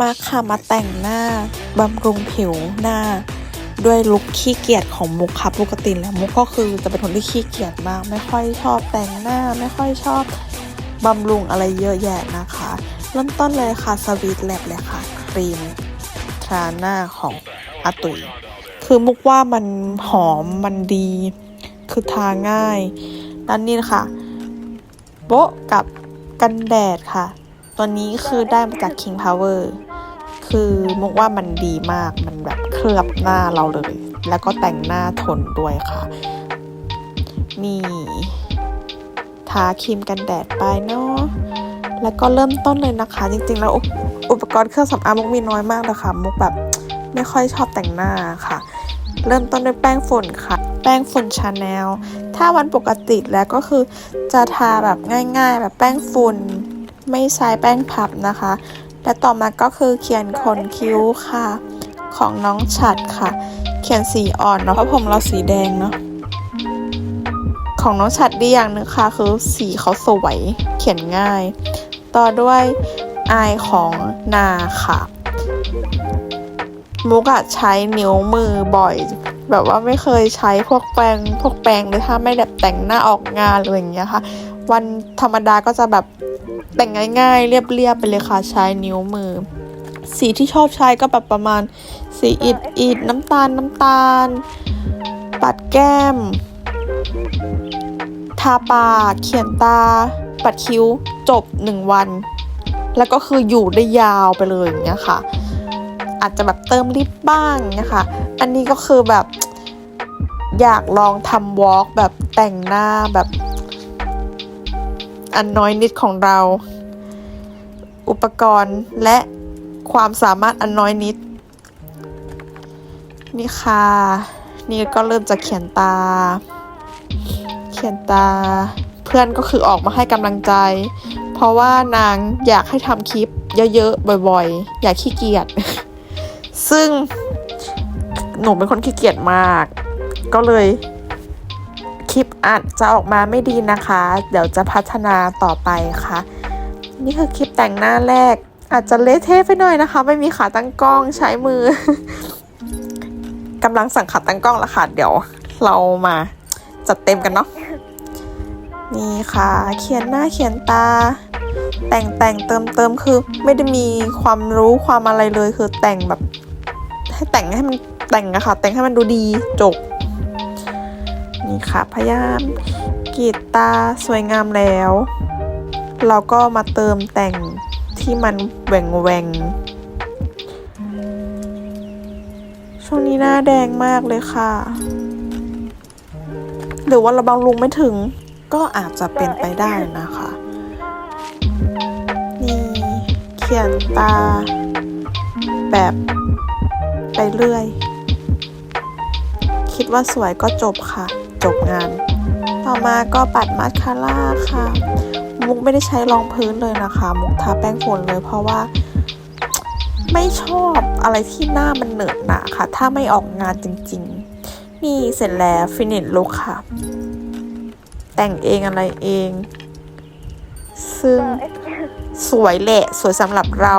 มาค่ะมาแต่งหน้าบำรุงผิวหน้า ด้วยลุคขี้เกียจของมุกค่ะปกติแล้วมุกก็คือจะเป็นคนที่ขี้เกียจมาก ไม่ค่อยชอบแต่งหน้า ไม่ค่อยชอบบำรุงอะไรเยอะแยะนะคะ เริ่มต้นเลยค่ะสวีทแลบเลยค่ะครีมทาหน้าของอาตุยคือมุกว่ามันหอมมันดี คือทาง่ายด้านนี้นะคะโบ๊ะกับกันแดดค่ะ ตัวนี้คือได้มาจาก King Power คือมุกว่ามันดีมากมันแบบเคลือบหน้าเราเลย แล้วก็แต่งหน้าทนด้วยค่ะ นี่ทาครีมกันแดดไปเนาะแล้วก็เริ่มต้นเลยนะคะ จริงๆ แล้วอุอุปกรณ์เครื่องสำอางมุกมีน้อยมากเลยค่ะมุกแบบไม่ค่อยชอบแต่งหน้าค่ะ เริ่มต้นด้วยแป้งฝุ่นค่ะ แป้งฝุ่นชาแนลถ้าวันปกติแล้วก็คือจะทาแบบง่าย ๆ แบบแป้งฝุ่นไม่ใช้แป้งพับนะคะ และต่อมาก็คือเขียนขนคิ้วค่ะ ของน้องฉัดค่ะ เขียนสีอ่อนเนาะเพราะผมเราสีแดงเนาะของน้องฉัดดีอย่างหนึ่งค่ะ คือสีเขาสวยเขียนง่าย ต่อด้วยอายของนาค่ะ มุกอะใช้นิ้วมือบ่อย แบบว่าไม่เคยใช้พวกแปรงพวกแปรงเลยถ้าไม่แบบแต่งหน้าออกงานอะไรอย่างเงี้ยค่ะ วันธรรมดาก็จะแบบแต่งง่ายๆ เรียบๆไปเลยค่ะใช้นิ้วมือ สีที่ชอบใช้ก็แบบประมาณ สีอิดอิดน้ำตาลน้ำตาล ปัดแก้ม ทาปากเขียนตา ปัดคิ้วจบหนึ่งวัน แล้วก็คืออยู่ได้ยาวไปเลยอย่างเงี้ยค่ะ อาจจะแบบเติมลิปบ้างนี่ยค่ะอันนี้ก็คือแบบอยากลองทำวอล์กแบบแต่งหน้าแบบ อันน้อยนิดของเรา อุปกรณ์และความสามารถอันน้อยนิด นี่ค่ะ นี่ก็เริ่มจะเขียนตา เขียนตา เพื่อนก็คือออกมาให้กำลังใจ เพราะว่านางอยากให้ทำคลิปเยอะๆ บ่อยๆ อยากขี้เกียจ ซึ่งหนูเป็นคนขี้เกียจมาก ก็เลยคลิปอาจจะออกมาไม่ดีนะคะ เดี๋ยวจะพัฒนาต่อไปค่ะ นี่คือคลิปแต่งหน้าแรก อาจจะเละเทะไปหน่อยนะคะ ไม่มีขาตั้งกล้องใช้มือกำลังสั่งขาตั้งกล้องล้วค่ะ เดี๋ยวเรามาจัดเต็มกันเนาะนี่ค่ะ เขียนหน้าเขียนตา แต่งแต่งเติมเติมคือไม่ได้มีความรู้ความอะไรเลยคือแต่งแบบ ให้แต่งให้มันแต่งอะค่ะ แต่งให้มันดูดีจบ นี่ค่ะ พยายามกรีดตาสวยงามแล้ว เราก็มาเติมแต่งที่มันแหว่งแหวงช่วงนี้หน้าแดงมากเลยค่ะ หรือว่าเราบำรุงไม่ถึง ก็อาจจะเป็นไปได้นะคะ นี่เขียนตาแบบ ไปเรื่อย คิดว่าสวยก็จบค่ะ จบงาน ต่อมาก็ปัดมาสคาร่าค่ะ มุกไม่ได้ใช้รองพื้นเลยนะคะ มุกทาแป้งฝุ่นเลยเพราะว่า ไม่ชอบอะไรที่หน้ามันเหนอะหนาค่ะ ถ้าไม่ออกงานจริง ๆ นี่เสร็จแล้วฟินิชลุคค่ะ แต่งเองอะไรเอง ซึ่งสวยแหละ สวยสำหรับเรา